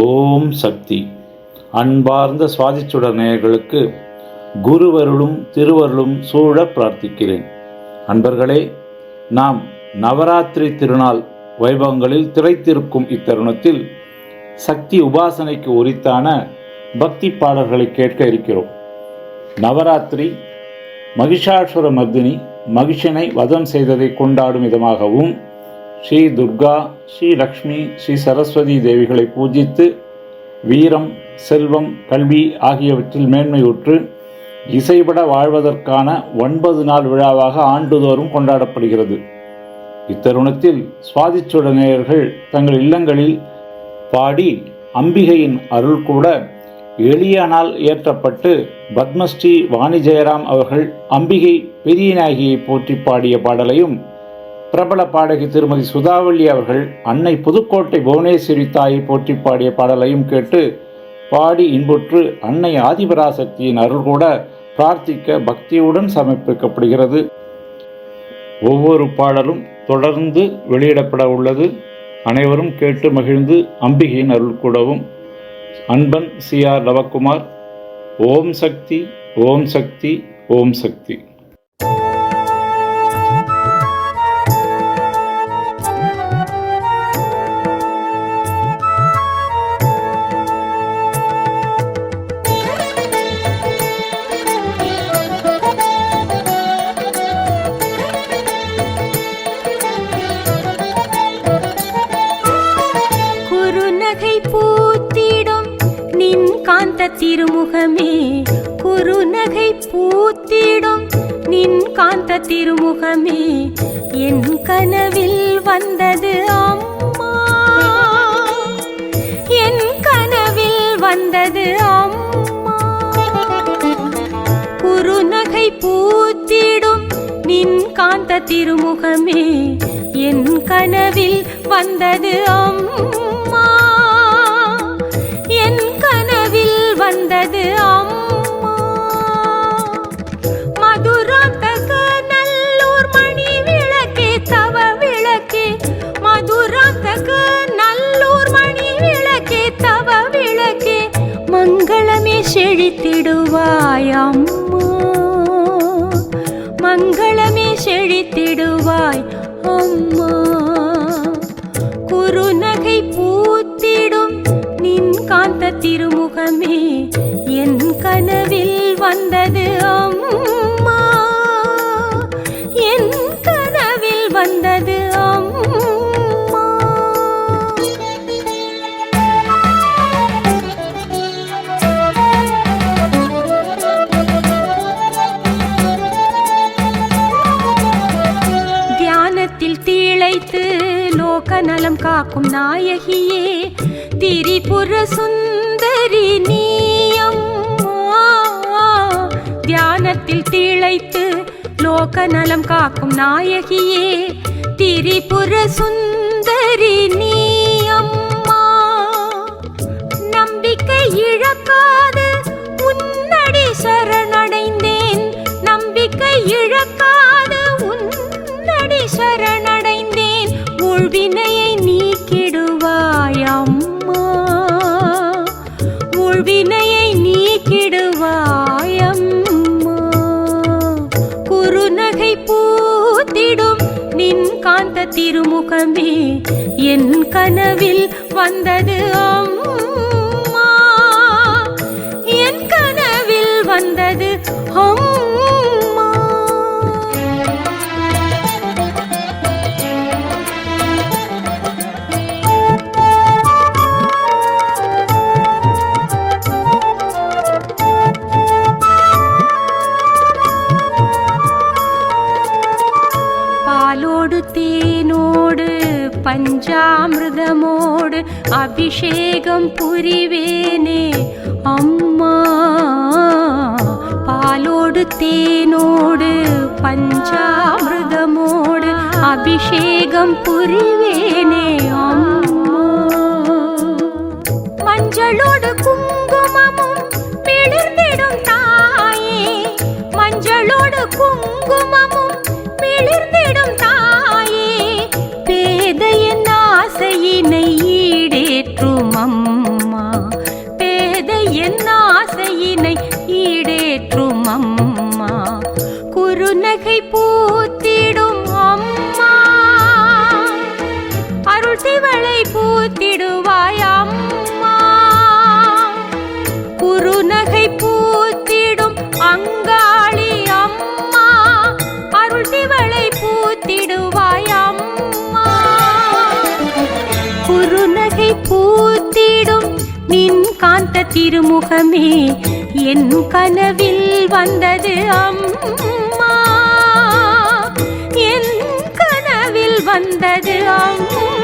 ஓம் சக்தி. அன்பார்ந்த சுவாதிச்சுடர் நேயர்களுக்கு குருவருளும் திருவருளும் சூழ பிரார்த்திக்கிறேன். அன்பர்களே நாம் நவராத்திரி திருநாள் வைபவங்களில் திரைத்திருக்கும் இத்தருணத்தில் சக்தி உபாசனைக்கு உரித்தான பக்தி பாடல்களை கேட்க இருக்கிறோம். நவராத்திரி மகிஷாசுர மர்தினி மகிஷனை வதம் செய்ததை கொண்டாடும் விதமாகவும் ஸ்ரீ துர்கா ஸ்ரீ லக்ஷ்மி ஸ்ரீ சரஸ்வதி தேவிகளை பூஜித்து வீரம் செல்வம் கல்வி ஆகியவற்றில் மேன்மையுற்று இசைபட வாழ்வதற்கான ஒன்பது நாள் விழாவாக ஆண்டுதோறும் கொண்டாடப்படுகிறது. இத்தருணத்தில் சுவாதிச்சுடனேயர்கள் தங்கள் இல்லங்களில் பாடி அம்பிகையின் அருள் கூட எளியனால் இயற்றப்பட்டு பத்மஸ்ரீ வாணி ஜெயராம் அவர்கள் அம்பிகை பெரியநாயகியை போற்றி பாடிய பாடலையும் பிரபல பாடகி திருமதி சுதாவள்ளி அவர்கள் அன்னை புதுக்கோட்டை புவனேஸ்வரி தாயை போற்றி பாடிய பாடலையும் கேட்டு பாடி இன்புற்று அன்னை ஆதிபராசக்தியின் அருள் கூட பிரார்த்திக்க பக்தியுடன் சமர்ப்பிக்கப்படுகிறது. ஒவ்வொரு பாடலும் தொடர்ந்து வெளியிடப்பட உள்ளது. அனைவரும் கேட்டு மகிழ்ந்து அம்பிகையின் அருள் கூடவும். அன்பன் சி ஆர் ரவக்குமார் ஓம் சக்தி ஓம் சக்தி ஓம் சக்தி. திருமுகமே குறுநகை பூத்திடும். நின் காந்த திருமுகமே என் கனவில் வந்தது அம்மா. என் கனவில் வந்தது அம்மா. குறுநகை பூத்திடும். நின் காந்த திருமுகமே என் கனவில் வந்தது அம்மா. செழித்திடுவாய் அம்மா மங்களமே செழித்திடுவாய் அம்மா. காக்கும் நாயகியே திரிபுர சுந்தரி நீயம்மா தியானத்தில் தீழைத்து லோக நலம் காக்கும் நாயகியே திரிபுர சுந்தரி நீயம்மா நம்பிக்கை இழக்காது உன்னடி சரணடைந்தேன் வினையை நீக்கிடுவாயம்மா. குறுநகை பூத்திடும் நின் காந்த திருமுகமே என் கனவில் வந்தது அம்மா. என் கனவில் வந்தது அம்மா. பஞ்சாமிருதமோடு அபிஷேகம் புரிவேனே. அம்மா பாலோடு தேனோடு பஞ்சாமிருதமோடு அபிஷேகம் புரிவேனே. அம்மா மஞ்சளோடு சிகை பூத்திடும் அம்மா. அருள் திவளை பூத்திடுவாய் அம்மா. குறுநகை பூத்திடும் அங்காளி அம்மா. அருள் திவளை பூத்திடுவாய் அம்மா. குறுநகை பூத்திடும் நின் காந்த திருமுகமே. என் கனவில் வந்தது அம்மா வந்தது அம்மா